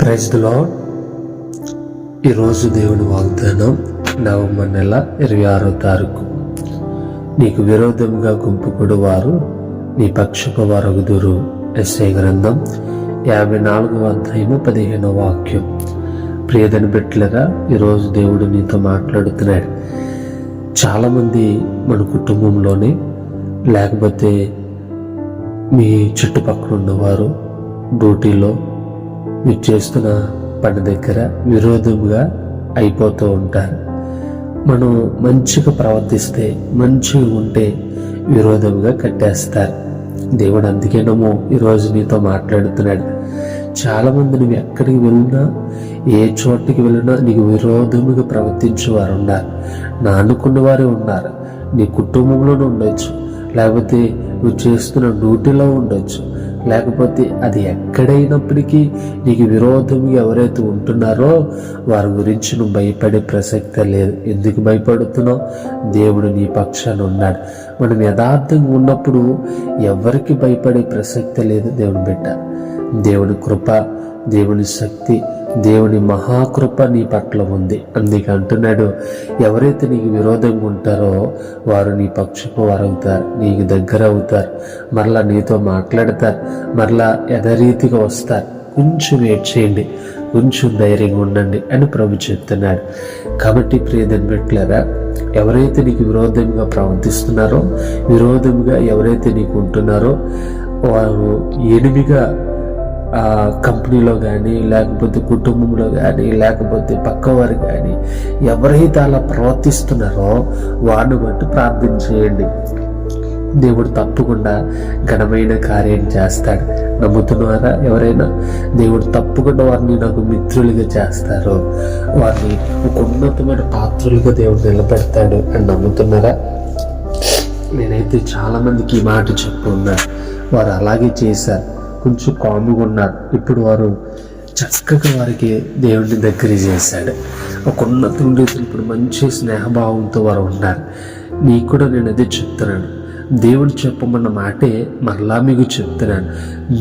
Praise the lord ఈరోజు దేవుని వాగ్దానం నవంబర్ నెల ఇరవై ఆరో తారీఖు. నీకు విరోధంగా గుంపుకుడు వారు నీ పక్షపు వరగుదురు. ఎస్ఐ గ్రంథం యాభై నాలుగవ అధ్యాయము పదిహేనవ వాక్యం. ప్రియదని బిట్లరా ఈరోజు దేవుడు నీతో మాట్లాడుతున్నాడు. చాలామంది మన కుటుంబంలోనే లేకపోతే మీ చుట్టుపక్కల ఉన్నవారు డ్యూటీలో మీరు చేస్తున్న పని దగ్గర విరోధంగా అయిపోతూ ఉంటారు. మనం మంచిగా ప్రవర్తిస్తే మంచిగా ఉంటే విరోధంగా కట్టేస్తారు. దేవుడు అందుకేనేమో ఈరోజు నీతో మాట్లాడుతున్నాడు. చాలామంది నువ్వు ఎక్కడికి వెళ్ళినా ఏ చోటికి వెళ్ళినా నీకు విరోధముగా ప్రవర్తించే వారు ఉన్నారు. నా అనుకున్న వారే ఉన్నారు. నీ కుటుంబంలోనే ఉండొచ్చు. లేకపోతే నువ్వు చేస్తున్న డ్యూటీలో ఉండొచ్చు. లేకపోతే అది ఎక్కడైనప్పటికీ నీకు విరోధం ఎవరైతే ఉంటున్నారో వారి గురించి నువ్వు భయపడే ప్రసక్తే లేదు. ఎందుకు భయపడుతున్నావు? దేవుడు నీ పక్షాన ఉన్నాడు. మనం యథార్థంగా ఉన్నప్పుడు ఎవరికి భయపడే ప్రసక్తే లేదు దేవుని బిడ్డ. దేవుని కృప దేవుని శక్తి దేవుని మహాకృప నీ పట్ల ఉంది. అందుకే అంటున్నాడు ఎవరైతే నీకు విరోధంగా ఉంటారో వారు నీ పక్షపు వారు అవుతారు నీకు దగ్గర అవుతారు మరలా నీతో మాట్లాడతారు మరలా యథరీతిగా వస్తారు. కొంచెం వెయిట్ చేయండి కొంచెం ధైర్యంగా ఉండండి అని ప్రభు చెప్తున్నాడు. కాబట్టి ప్రియదని పెట్టలేరా ఎవరైతే నీకు విరోధంగా ప్రవర్తిస్తున్నారో విరోధంగా ఎవరైతే నీకు ఉంటున్నారో వారు ఎనిమిగా కంపెనీలో కానీ లేకపోతే కుటుంబంలో కానీ లేకపోతే పక్కవారు కానీ ఎవరైతే అలా ప్రవర్తిస్తున్నారో వారిని బట్టి ప్రార్థన చేయండి. దేవుడు తప్పకుండా ఘనమైన కార్యం చేస్తాడు. నమ్ముతున్నారా ఎవరైనా? దేవుడు తప్పకుండా వారిని నాకు మిత్రులుగా చేస్తారు వారిని ఒక ఉన్నతమైన పాత్రులుగా దేవుడు నిలబెడతాడు అని నమ్ముతున్నారా? నేనైతే చాలామందికి ఈ మాట చెప్పు వారు అలాగే చేశారు. కొంచెం కాముగా ఉన్నారు. ఇప్పుడు వారు చక్కగా వారికి దేవుడిని దగ్గర చేశాడు. ఒక ఉన్నత రీతిలో ఇప్పుడు మంచి స్నేహభావంతో వారు ఉన్నారు. నీకు కూడా నేను అదే చెప్తున్నాను. దేవుడు చెప్పమన్న మాటే మరలా మీకు చెప్తున్నాను.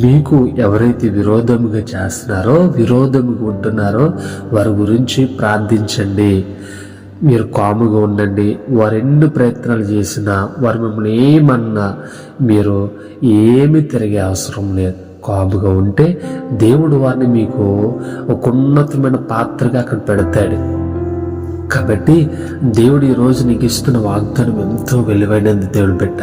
మీకు ఎవరైతే విరోధముగా చేస్తున్నారో విరోధముగా ఉంటున్నారో వారి గురించి ప్రార్థించండి. మీరు కాముగా ఉండండి. వారు ఎన్ని ప్రయత్నాలు చేసినా వారు మిమ్మల్ని ఏమన్నా మీరు ఏమి తిరిగే అవసరం లేదు. కాముగా ఉంటే దేవుడు వారిని మీకు ఒక ఉన్నతమైన పాత్రగా అక్కడ పెడతాడు. కాబట్టి దేవుడు ఈరోజు నీకు ఇస్తున్న వాగ్దానం ఎంతో విలువైనది దేవుడు పెట్ట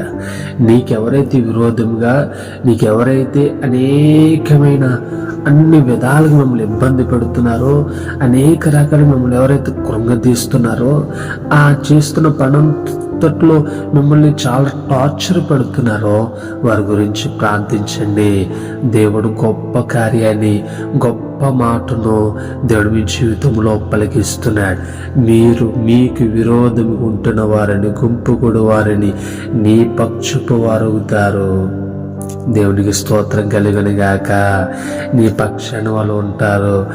నీకెవరైతే విరోధంగా నీకెవరైతే అనేకమైన అన్ని విధాలుగా మిమ్మల్ని ఇబ్బంది పెడుతున్నారో అనేక రకాల మిమ్మల్ని ఎవరైతే కృంగదీస్తున్నారో ఆ చేస్తున్న పనంతట్లో మిమ్మల్ని చాలా టార్చర్ పెడుతున్నారో వారి గురించి ప్రార్థించండి. దేవుడు గొప్ప కార్యాన్ని గొప్ప మాటను దేవుడు మీ జీవితంలో పలికిస్తున్నాడు. మీరు మీకు విరోధం ఉంటున్న వారిని గుంపుకుడు వారిని నీ పక్షపు వారు అవుతారు దేవునికి స్తోత్రం కలుగును గాక నీ పక్షాన్ని వాళ్ళు ఉంటారు.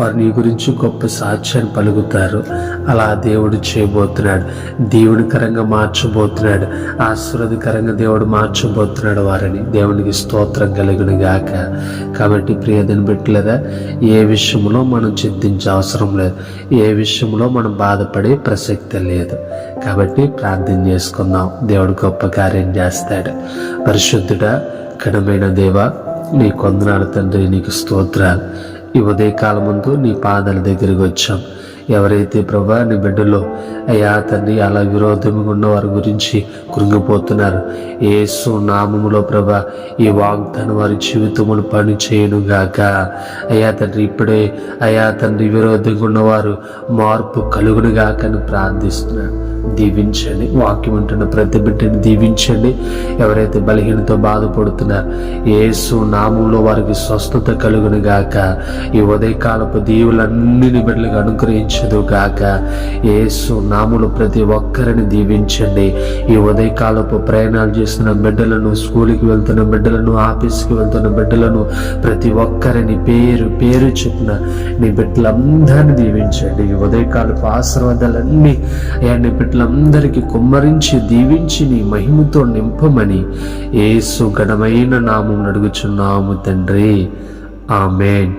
వారు నీ గురించి గొప్ప సాక్ష్యాన్ని పలుకుతారు. అలా దేవుడు చేయబోతున్నాడు. దేవునికరంగా మార్చబోతున్నాడు. ఆశీర్వదకరంగా దేవుడు మార్చబోతున్నాడు వారిని. దేవునికి స్తోత్రం కలుగును గాక కాబట్టి ప్రియదని పెట్టలేదా ఏ విషయంలో మనం చింతించే అవసరం లేదు. ఏ విషయంలో మనం బాధపడే ప్రసక్తి లేదు. కాబట్టి ప్రార్థన చేసుకుందాం. దేవుడు గొప్ప కార్యం చేస్తాడు. పరిశుద్ధుడా కడమైన దేవ నీ కొందనాలు తండ్రి నీకు స్తోత్రాలు. ఈ ఉదయకాలం ముందు నీ పాదాల దగ్గరికి వచ్చాం. ఎవరైతే ప్రభా నీ బిడ్డలో అయ్యా తండ్రి అలా విరోధంగా ఉన్న వారి గురించి కృంగిపోతున్నారు. ఏసు నామములో ప్రభా ఈ వాగ్దానం వారి జీవితమును పని చేయనుగాక అయ్యా తండ్రి ఇప్పుడే అయ్యా తండ్రి విరోధంగా ఉన్నవారు మార్పు కలుగును గాక అని ప్రార్థిస్తున్నాడు దీవించండి. వాక్యం ఉంటున్న ప్రతి బిడ్డని దీవించండి. ఎవరైతే బలహీనతో బాధపడుతున్నారు ఏసు నామంలో వారికి స్వస్థత కలుగును గాక. ఈ ఉదయకాలపు దీవులన్నీ బిడ్డలకు అనుగ్రహించదు గాక. ఏసు నాములు ప్రతి ఒక్కరిని దీవించండి. ఈ ఉదయకాలపు ప్రయాణాలు చేస్తున్న బిడ్డలను స్కూల్కి వెళ్తున్న బిడ్డలను ఆఫీస్కి వెళ్తున్న బిడ్డలను ప్రతి ఒక్కరిని పేరు పేరు చెప్పిన నీ బిడ్డలందరినీ దీవించండి. ఈ ఉదయకాలపు ఆశీర్వాదాలన్నీ అయ్యా బిడ్డలందరికీ కుమ్మరించి దీవించి నీ మహిమతో నింపమని ఏసు ఘనమైన నామం నడుగుచున్నాము తండ్రి. ఆమెన్.